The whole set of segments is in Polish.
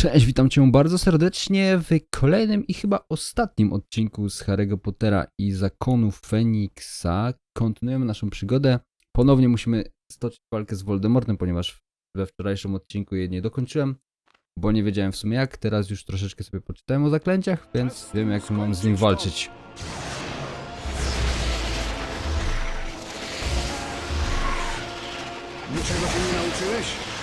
Cześć, witam cię bardzo serdecznie w kolejnym i chyba ostatnim odcinku z Harry'ego Pottera i Zakonów Feniksa. Kontynuujemy naszą przygodę. Ponownie musimy stoczyć walkę z Voldemortem, ponieważ we wczorajszym odcinku jej nie dokończyłem, bo nie wiedziałem w sumie jak. Teraz już troszeczkę sobie poczytałem o zaklęciach, więc wiem jak mam z nim walczyć. Niczego się nie nauczyłeś?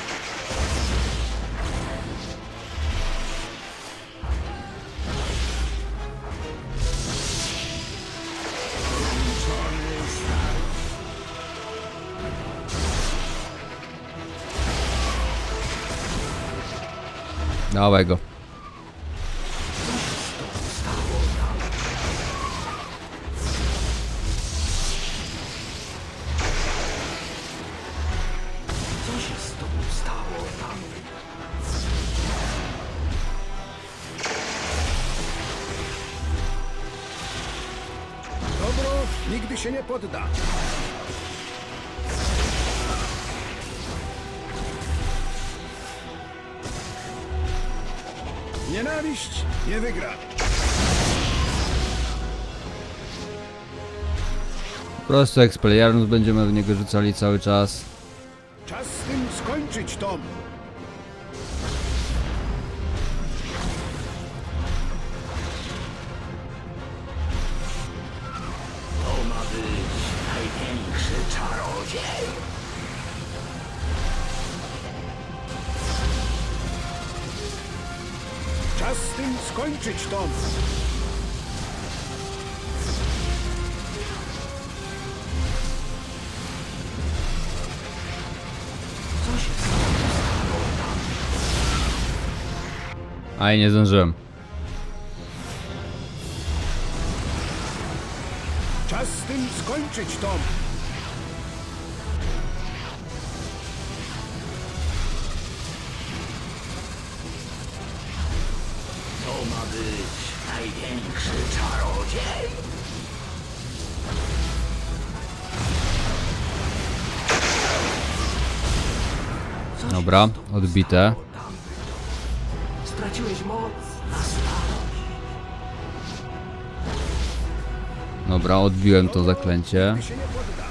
Dawaj prostu Expelliarmus będziemy w niego rzucali cały czas. Czas z tym skończyć, Tom. To ma być największy czarodziej. Czas z tym skończyć, Tom. Aj, nie zdążyłem. Czas z tym skończyć, Tom. To ma być największy czarodziej. Dobra, odbite. Straciłeś moc na starość. Dobra, odbiłem to zaklęcie. się nie podda.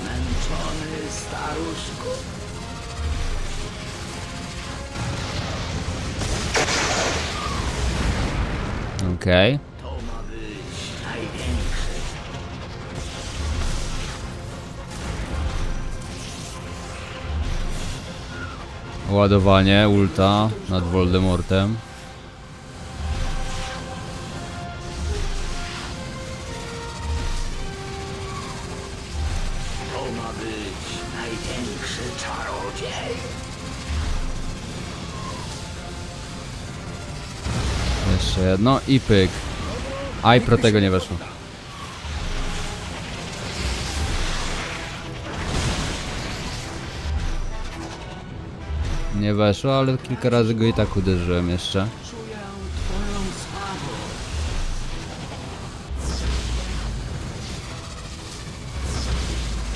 Zmęczony staruszku. Okej. To Ładowanie ulta nad Voldemortem. To ma być największy czarodziej. Jeszcze jedno i pyk. Aj, pro tego nie weszło. Nie weszło, ale kilka razy go i tak uderzyłem jeszcze.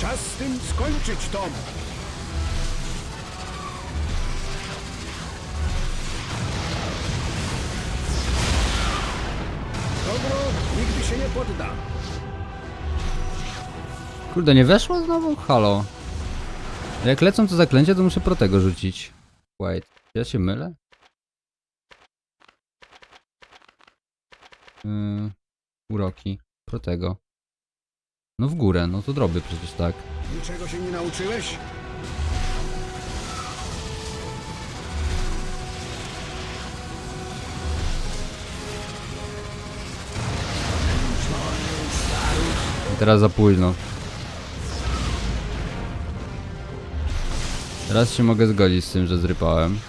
Czas z tym skończyć, Tom. Dobro nigdy się nie podda. Kurde, nie weszło znowu? Halo. Jak lecą to zaklęcie, to muszę pro tego rzucić. Wait, ja się mylę? Yy, uroki. Pro tego. No w górę, no to droby przecież tak. Niczego się nie nauczyłeś? I teraz za późno. Teraz się mogę zgodzić z tym, że zrypałem.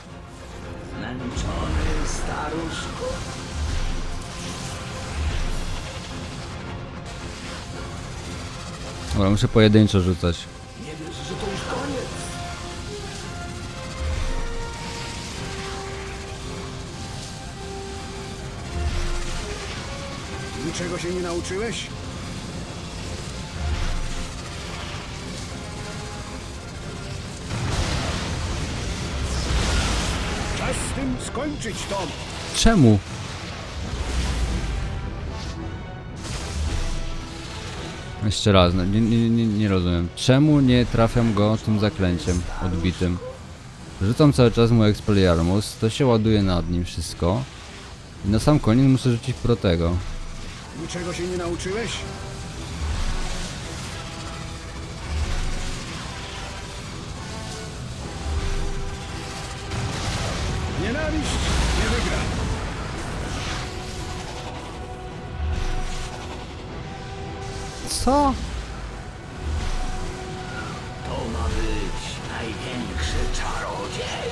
Dobra, muszę pojedynczo rzucać. Nie koniec. Niczego się nie nauczyłeś? Skończyć, Tom! Czemu? Jeszcze raz, no, nie, nie, nie, nie rozumiem. Czemu nie trafiam go tym zaklęciem odbitym? Rzucam cały czas mu Expelliarmus, to się ładuje nad nim wszystko. I na sam koniec muszę rzucić Protego. Niczego się nie nauczyłeś? Nienawiść nie wygra. Co? To ma być największy czarodziej.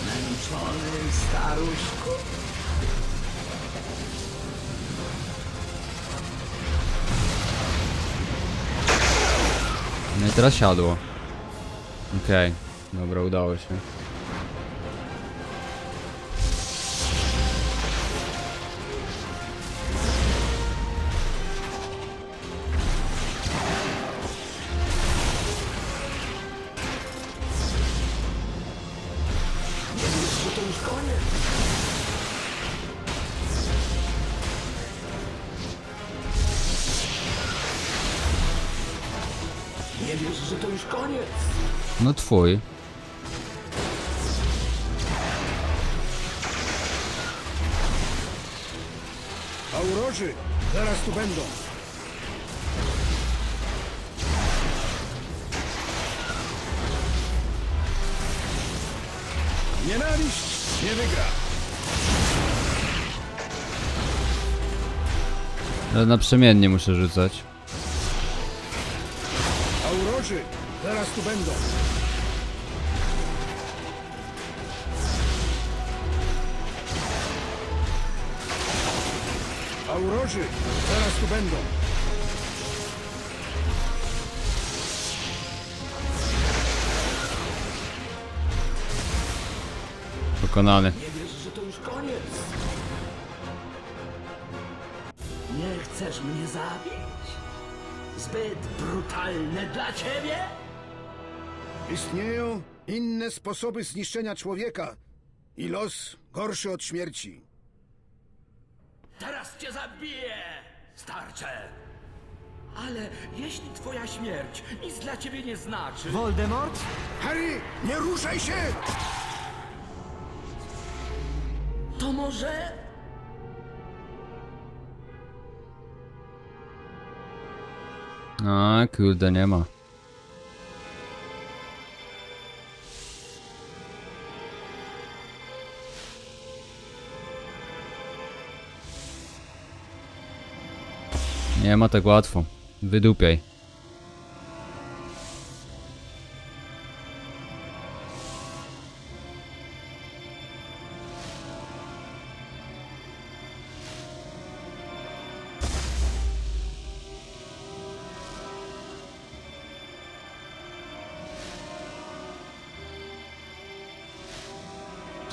Zmęczony staruszku. Teraz siadło. Okej, dobra, udało się. Wiesz, że to już koniec. No twój. Aurorzy, zaraz tu będą. Nienawiść nie wygra. Ale naprzemiennie muszę rzucać. Aurorzy, zaraz tu będą. Aurorzy, zaraz tu będą. Pokonany. Nie wiesz, że to już koniec. Nie chcesz mnie zabić? Zbyt brutalne dla ciebie? Istnieją inne sposoby zniszczenia człowieka i los gorszy od śmierci. Teraz cię zabiję, starcze! Ale jeśli twoja śmierć nic dla ciebie nie znaczy... Voldemort? Harry, nie ruszaj się! To może... A, kurde, nie ma. Nie ma tak łatwo. Wydupiaj.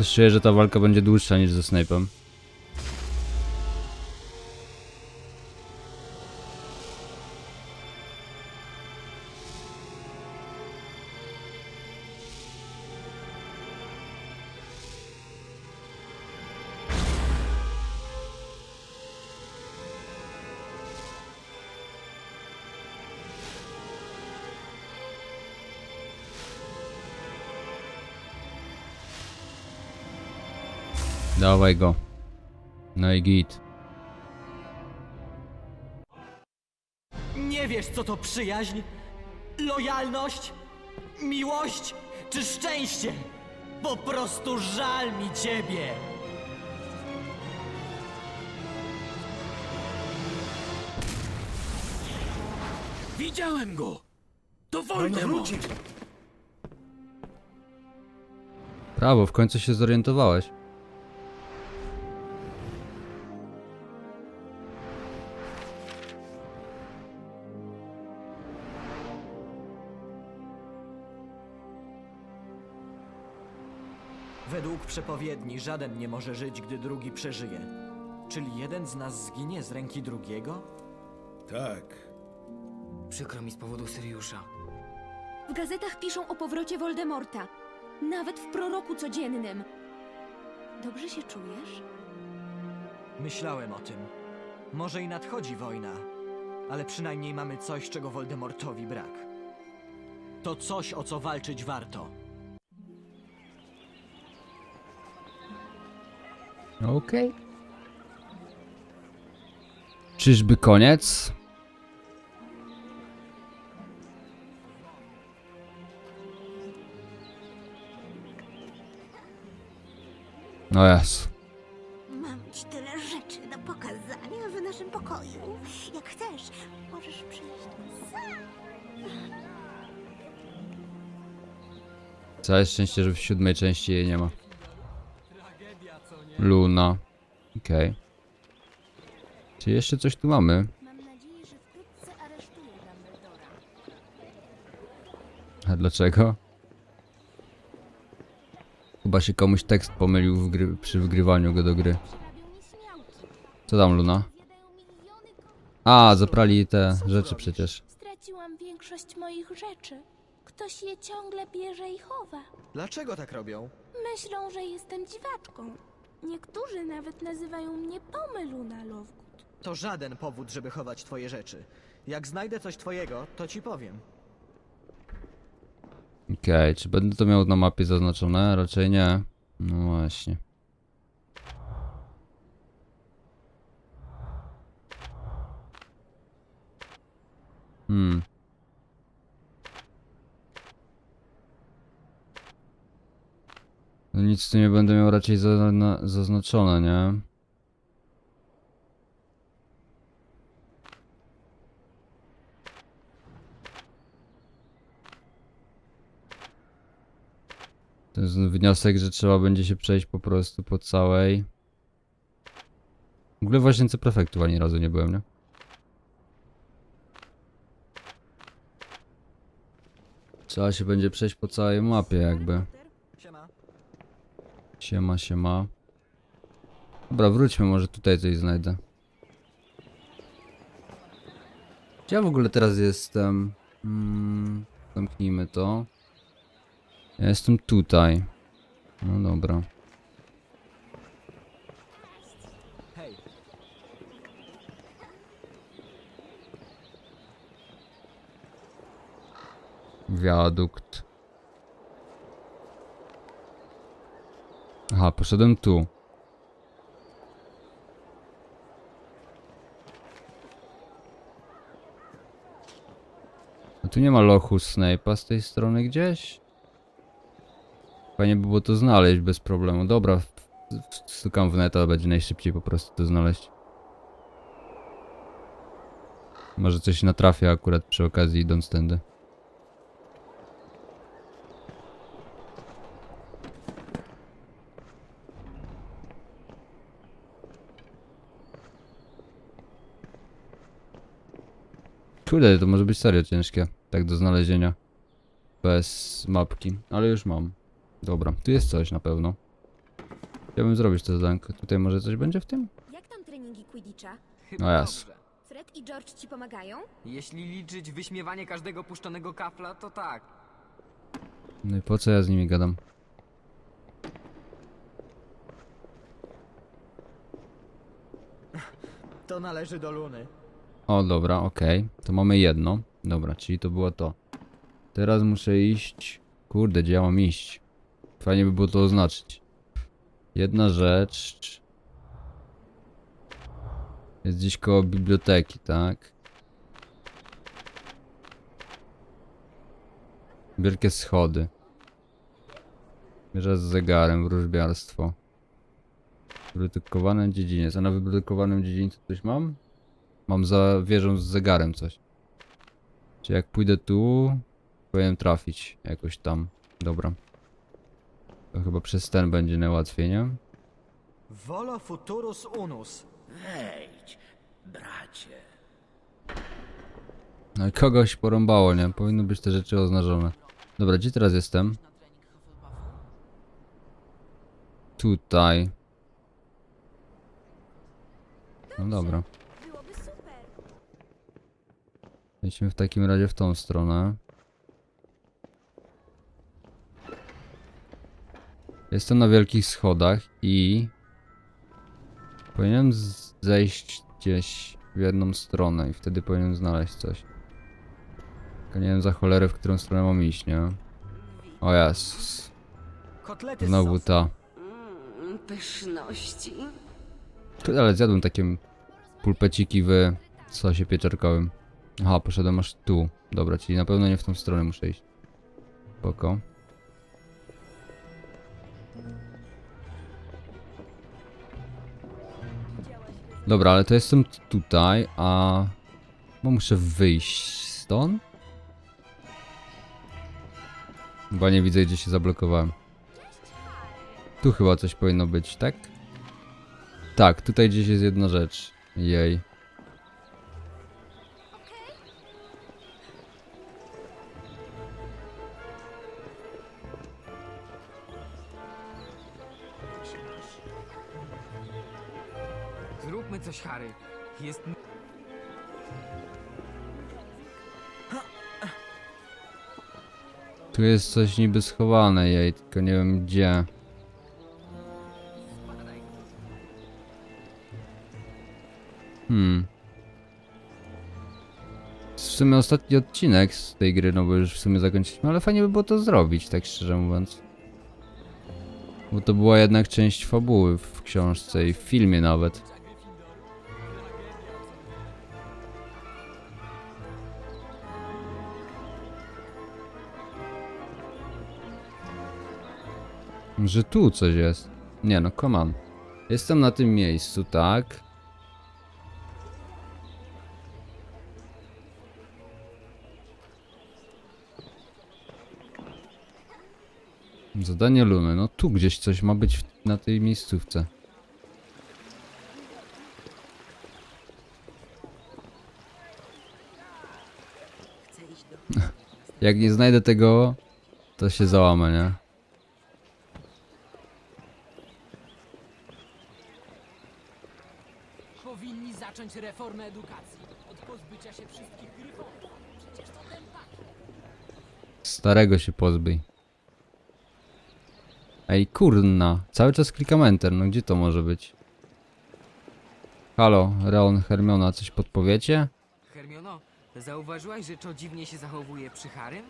Też czuję, że ta walka będzie dłuższa niż ze Snape'em. Dawaj go. No i git. Nie wiesz, co to przyjaźń, lojalność, miłość czy szczęście. Po prostu żal mi ciebie. Widziałem go! To Voldemort! Brawo, w końcu się zorientowałeś. Według przepowiedni żaden nie może żyć, gdy drugi przeżyje. Czyli jeden z nas zginie z ręki drugiego? Tak. Przykro mi z powodu Syriusza. W gazetach piszą o powrocie Voldemorta. Nawet w proroku codziennym. Dobrze się czujesz? Myślałem o tym. Może i nadchodzi wojna, ale przynajmniej mamy coś, czego Voldemortowi brak. To coś, o co walczyć warto. Okej. Czyżby koniec? No jest. Mam ci tyle rzeczy do pokazania w naszym pokoju. Jak chcesz, możesz przyjść sam. Całe szczęście, że w siódmej części jej nie ma. Luna. Okej. Czy jeszcze coś tu mamy? Mam nadzieję, że wkrótce aresztuję Dumbledora. A dlaczego? Chyba się komuś tekst pomylił w gry, przy wgrywaniu go do gry. Co tam, Luna? Zjadają miliony ko- A, zaprali te rzeczy przecież. Straciłam większość moich rzeczy. Ktoś je ciągle bierze i chowa. Dlaczego tak robią? Myślą, że jestem dziwaczką. Niektórzy nawet nazywają mnie Pomyluna Lovegood. To żaden powód, żeby chować twoje rzeczy. Jak znajdę coś twojego, to ci powiem. Okej, czy będę to miał na mapie zaznaczone? Raczej nie. No właśnie. Hmm. No nic tu nie będę miał raczej za, na, zaznaczone, nie? To jest wniosek, że trzeba będzie się przejść po prostu po całej. W ogóle w łazience prefektów ani razu nie byłem, nie? Trzeba się będzie przejść po całej mapie jakby. Siema. Siema. Dobra, wróćmy, może tutaj coś znajdę. Gdzie ja w ogóle teraz jestem? Mm, zamknijmy to. Ja jestem tutaj. No dobra. Wiadukt. Aha, poszedłem tu. A tu nie ma lochu Snape'a z tej strony gdzieś? Fajnie by było to znaleźć bez problemu. Dobra, stukam w neta, będzie najszybciej po prostu to znaleźć. Może coś natrafię akurat przy okazji idąc tędy. Kurde, to może być serio ciężkie. Tak do znalezienia. Bez mapki. Ale już mam. Dobra, tu jest coś na pewno. Chciałbym zrobić to zadanko. Tutaj może coś będzie w tym? Jak tam treningi Quidditcha? Chyba No jas. dobrze. Fred i George ci pomagają? Jeśli liczyć wyśmiewanie każdego puszczonego kafla, to tak. No i po co ja z nimi gadam? to należy do Luny. O, dobra, okej. To mamy jedno. Dobra, czyli to było to. Teraz muszę iść. Kurde, gdzie ja mam iść? Fajnie by było to oznaczyć. Jedna rzecz. Jest gdzieś koło biblioteki, tak? Wielkie schody. Wieża z zegarem, wróżbiarstwo. Wyprodukowane dziedziniec. A na wyprodukowanym dziedzińcu coś mam? Mam za wieżą z zegarem coś. Czy jak pójdę tu, powinien trafić jakoś tam. Dobra. To chyba przez ten będzie najłatwiej, nie? Volo futurus unus. Wejdź, bracie. No i kogoś porąbało, nie? Powinny być te rzeczy oznaczone. Dobra, gdzie teraz jestem? Tutaj. No dobra. Idźmy w takim razie w tą stronę. Jestem na wielkich schodach i powinienem zejść gdzieś w jedną stronę i wtedy powinienem znaleźć coś. Tylko nie wiem za cholerę, w którą stronę mam iść, nie? O Jezus. Znowu ta. Mm, pyszności. Ale zjadłem takie pulpeciki w sosie pieczarkowym. Aha, poszedłem aż tu. Dobra, czyli na pewno nie w tą stronę muszę iść. Spoko. Dobra, ale to jestem tutaj, a... Bo muszę wyjść stąd? Chyba nie widzę, gdzie się zablokowałem. Tu chyba coś powinno być, tak? Tak, tutaj gdzieś jest jedna rzecz. Jej. Tu jest coś niby schowane jej, tylko nie wiem gdzie. Hmm. W sumie ostatni odcinek z tej gry, no bo już w sumie zakończyliśmy, ale fajnie by było to zrobić, tak szczerze mówiąc. Bo to była jednak część fabuły w książce i w filmie nawet. Że tu coś jest. Nie no, come on. Jestem na tym miejscu, tak? Zadanie Lumy. No tu gdzieś coś ma być w, na tej miejscówce. Jak nie znajdę tego, to się załamę, nie? Reformę edukacji. Od pozbycia się wszystkich gryfonów. Przecież to ten pakiet. Starego się pozbyj. Ej, kurna. Cały czas klikam enter, no gdzie to może być? Halo, Reon, Hermiona, coś podpowiecie? Hermiono, zauważyłaś, że Cho dziwnie się zachowuje przy Harrym?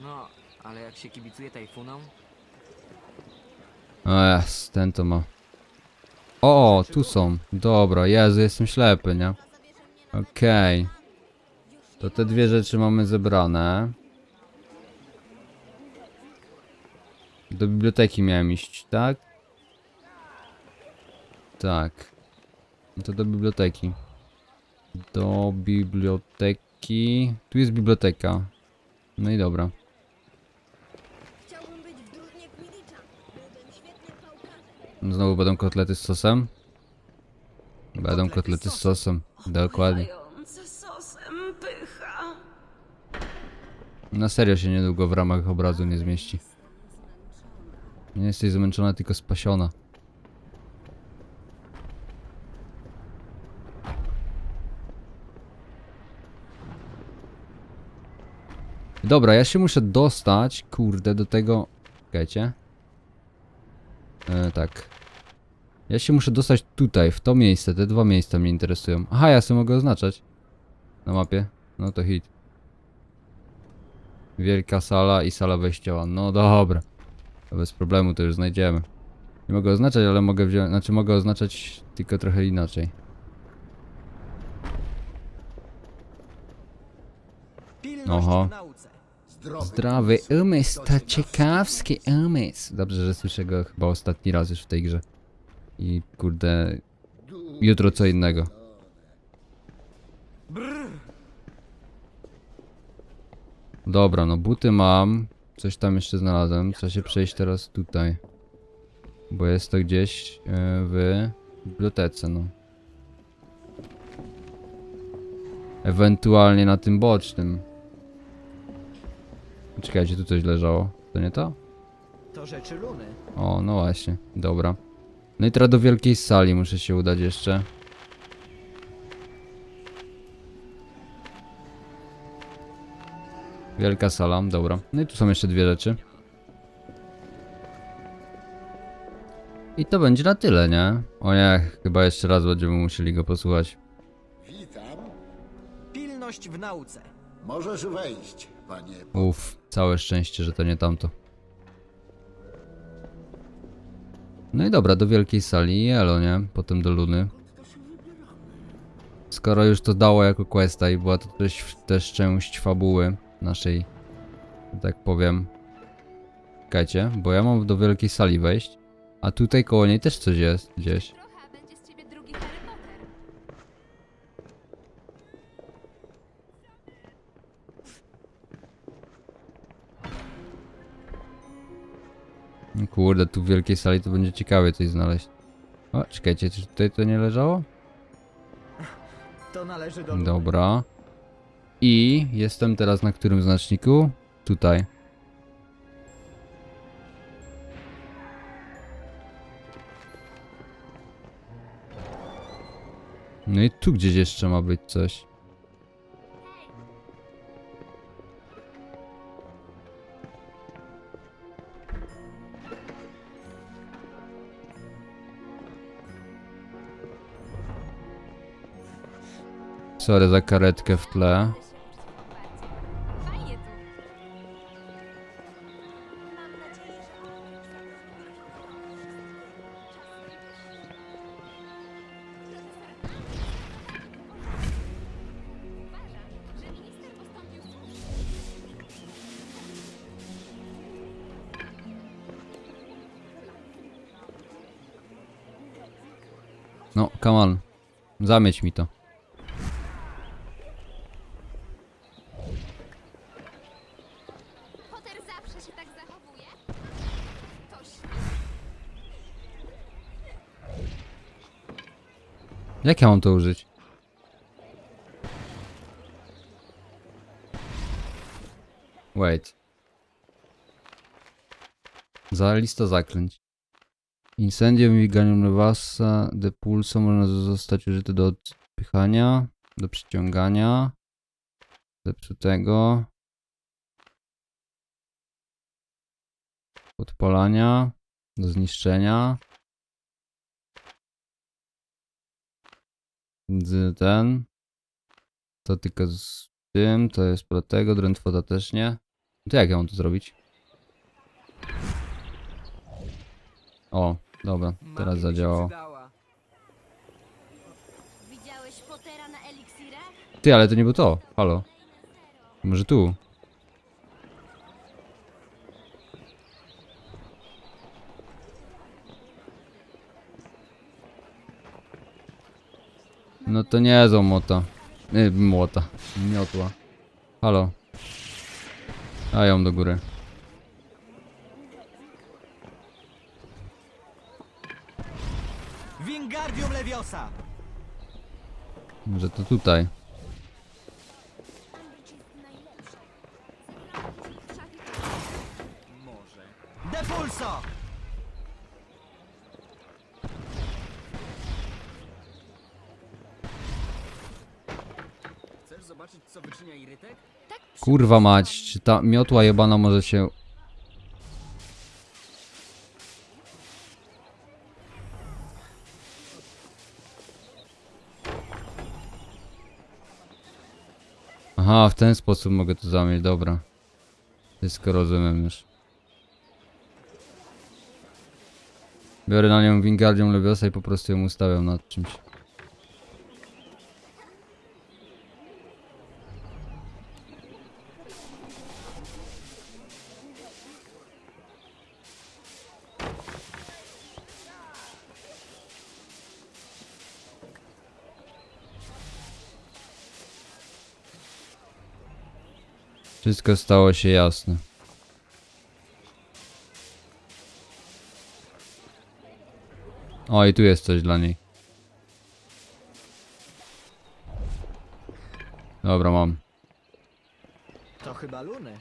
No, ale jak się kibicuje tajfunom... Jest, ten to ma. O, tu są. Dobra, Jezu, jestem ślepy, nie? Okej. To te dwie rzeczy mamy zebrane. Do biblioteki miałem iść, tak? Tak. To do biblioteki. Do biblioteki. Tu jest biblioteka. No i dobra. Chciałbym być w drużynie Quidditcha. Byłbym świetnym piłkarzem. Znowu będą kotlety z sosem? Będą kotlety z sosem, dokładnie. Opływające sosem pycha. Na serio się niedługo w ramach obrazu nie zmieści. Nie jesteś zmęczona, tylko spasiona. Dobra, ja się muszę dostać, kurde, do tego... Czekajcie. E, tak. Ja się muszę dostać tutaj, w to miejsce, te dwa miejsca mnie interesują. Aha, ja sobie mogę oznaczać. Na mapie. No to hit. Wielka sala i sala wejściowa. No dobra. Bez problemu to już znajdziemy. Nie mogę oznaczać, ale mogę wziąć. Znaczy mogę oznaczać tylko trochę inaczej. Oho. Zdrowy umysł to ciekawski umysł. Dobrze, że słyszę go chyba ostatni raz już w tej grze. I kurde. Jutro co innego. Dobra, no buty mam. Coś tam jeszcze znalazłem. Trzeba się przejść teraz tutaj. Bo jest to gdzieś e, w bibliotece, no. Ewentualnie na tym bocznym. Czekajcie, tu coś leżało. To nie to? To rzeczy Luny. O, no właśnie. Dobra. No i teraz do wielkiej sali muszę się udać jeszcze. Wielka sala, dobra. No i tu są jeszcze dwie rzeczy. I to będzie na tyle, nie? O nie, chyba jeszcze raz będziemy musieli go posłuchać. Witam. Pilność w nauce. Możesz wejść. Uff, całe szczęście, że to nie tamto. No i dobra, do wielkiej sali i elo, nie? Potem do Luny. Skoro już to dało jako questa i była to też, też część fabuły naszej, tak powiem. Czekajcie, bo ja mam do wielkiej sali wejść, a tutaj koło niej też coś jest gdzieś. Kurde, tu w wielkiej sali to będzie ciekawie coś znaleźć. O, czekajcie, czy tutaj to nie leżało? To należy do. Dobra. I jestem teraz na którym znaczniku? Tutaj. No i tu gdzieś jeszcze ma być coś. Sorry za karetkę w tle. No, come on. Zamieć mi to. Potter zawsze się tak zachowuje? Toś. Jak ja mam to użyć? Wait. Za lista zaklęć. Incendium Viganium Levasa de Pulso można zostać użyty do odpychania, do przyciągania, zepsutego, podpalania, do zniszczenia. Ten. To tylko z tym, to jest pro tego, drętwota też nie. To jak ja mam to zrobić? O, dobra, teraz zadziałało. przydała. Widziałeś Pottera na eliksirach? Ty, ale to nie było to. Halo. Może tu? No to nie są mota. Nie, młota. Miotła. Halo. A ją do góry. Wingardium Leviosa. Może to tutaj. Umbridge jest najlepsza. Zabrałam ci ich szafy. Może. Depulso! Chcesz zobaczyć, co wyczynia Irytek? Tak Kurwa mać, czy ta miotła jebana może się... Aha, w ten sposób mogę to zamieć, dobra. Wszystko rozumiem już. Biorę na nią Wingardium Leviosa i po prostu ją ustawiam nad czymś. Wszystko stało się jasne. O, i tu jest coś dla niej. Dobra, mam. To chyba Luny.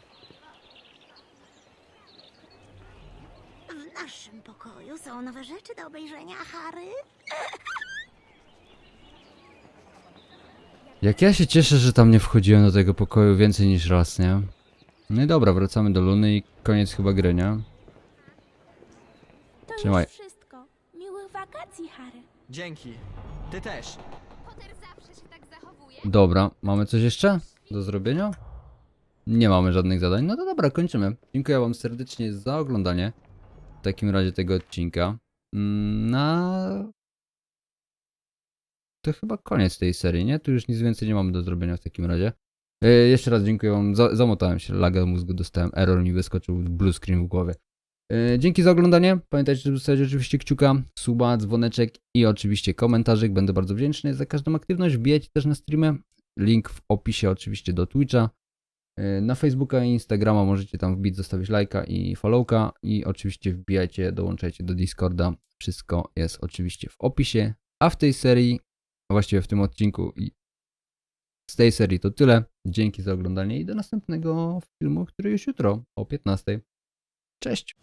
w naszym pokoju są nowe rzeczy do obejrzenia, Harry. Jak ja się cieszę, że tam nie wchodziłem do tego pokoju więcej niż raz, nie? No i dobra, wracamy do Luny i koniec chyba gry, nie? To Trzymaj. już wszystko. Miłych wakacji, Harry. Dzięki. Ty też. Potter zawsze się tak zachowuje. Dobra, mamy coś jeszcze do zrobienia? Nie mamy żadnych zadań. No to dobra, kończymy. Dziękuję wam serdecznie za oglądanie. W takim razie tego odcinka. Mm, Na... To chyba koniec tej serii, nie? Tu już nic więcej nie mamy do zrobienia w takim razie. E, jeszcze raz dziękuję wam. Za zamotałem się, laga mózgu dostałem, error mi wyskoczył, blue screen w głowie. E, Dzięki za oglądanie. Pamiętajcie, żeby zostawić oczywiście kciuka, suba, dzwoneczek i oczywiście komentarzyk. Będę bardzo wdzięczny za każdą aktywność. Wbijajcie też na streamy. Link w opisie oczywiście do Twitcha. Yy, Na Facebooka i Instagrama możecie tam wbić, zostawić lajka i followka. I oczywiście wbijajcie, dołączajcie do Discorda. Wszystko jest oczywiście w opisie. A w tej serii, właściwie w tym odcinku i z tej serii to tyle. Dzięki za oglądanie i do następnego filmu, który już jutro o 15. Cześć!